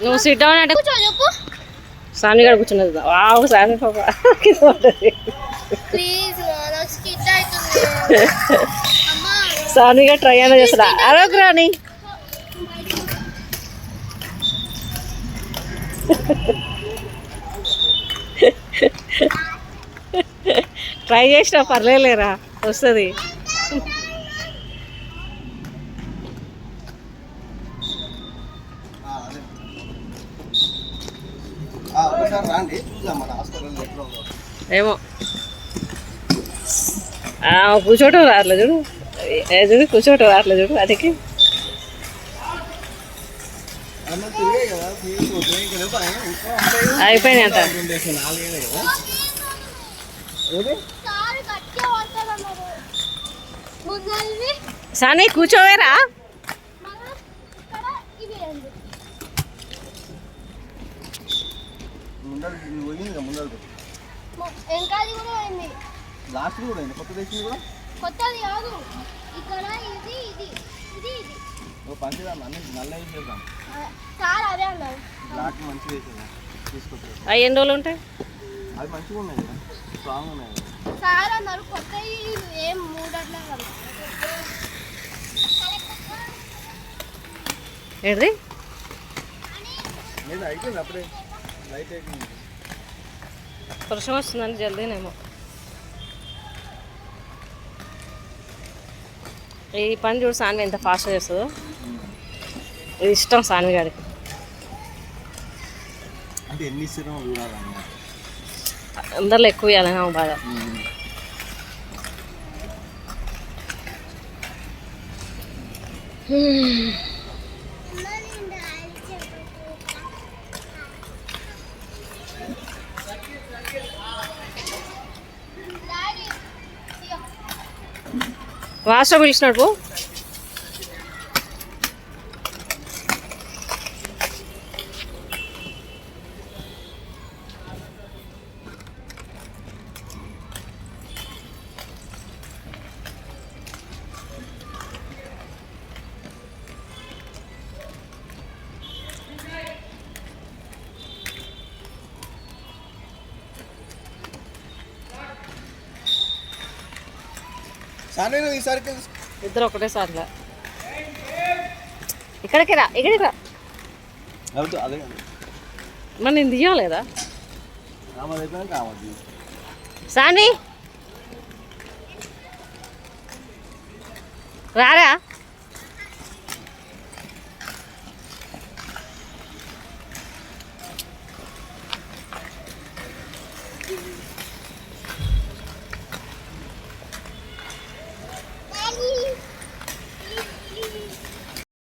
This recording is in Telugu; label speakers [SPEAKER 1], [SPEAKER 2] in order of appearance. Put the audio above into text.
[SPEAKER 1] నువ్వు సిట్ డౌన్ అంటే సామి గారు కూర్చున్నది వావ్ సామి పాప. సామి గారు ట్రై అయినా చేస్తారా ఆరోగ్రాని ట్రై చేసినా పర్లేదులేరా. వస్తుంది.
[SPEAKER 2] ఒకసారి రండి చూద్దాం మన హాస్పిటల్ ఎట్లా ఉందో.
[SPEAKER 1] ఏమో. ఆ, కూర్చోటం రావట్లేదు చూడు. చూడు కూర్చోటం రావట్లేదు చూడు అదికి. అయిపోయినాయి అంట
[SPEAKER 2] రెండు వేసిన నాలుగైనాయి కదా ఏది?
[SPEAKER 3] సారి గట్టిగా పడతానన్నారు ముందరివి
[SPEAKER 1] సాని కూర్చోవేరా
[SPEAKER 3] మళ్ళా ఇక్కడ ఇవి రెండు
[SPEAKER 2] ముందర నువ్వు పోయింది ముందర
[SPEAKER 3] వెనకాది కూడా అయింది
[SPEAKER 2] లాస్ట్ కూడా అయింది కొత్త దేశం కూడా?
[SPEAKER 3] కొత్తది కాదు. ఇక్కడ ఇది ఇది ఇది ఇది.
[SPEAKER 2] ఓ పంచదాం అన్ని నల్ల వేసేద్దాం
[SPEAKER 3] సార్ అదే అన్నారు
[SPEAKER 2] బ్లాక్ మంచిగా వేసేద్దాం. తీసుకొచ్చేది
[SPEAKER 1] అవి ఎన్ని రోజులు ఉంటాయి?
[SPEAKER 2] అవి మంచిగా ఉన్నాయి కదా. స్ట్రాంగ్ ఉన్నాయి కదా.
[SPEAKER 3] సార్ అన్నారు. కొత్తవి ఏం మూడట్లే కదా
[SPEAKER 1] ఏంటిది?
[SPEAKER 2] లేదు అయిపోయింది అప్పుడే.
[SPEAKER 1] వర్షం వస్తుందని జల్దీనేమో. ఈ పని చూడు సాన్వి ఎంత ఫాస్ట్గా చేస్తుందో. ఇది ఇష్టం సాన్వి గారికి.
[SPEAKER 2] అంటే ఎన్ని
[SPEAKER 1] అందరిలో ఎక్కువ ఇవ్వాలని ఆమె బాధ. వాష్లో పిలిచినాడు
[SPEAKER 2] సరే నువ్వు ఈసారి
[SPEAKER 1] ఇద్దరు ఒకటేసారిగా ఇక్కడికి రా ఇక్కడికి రా.
[SPEAKER 2] అవుతుంది అదే
[SPEAKER 1] మరి నేను తీయలేదా సాన్వి రారా?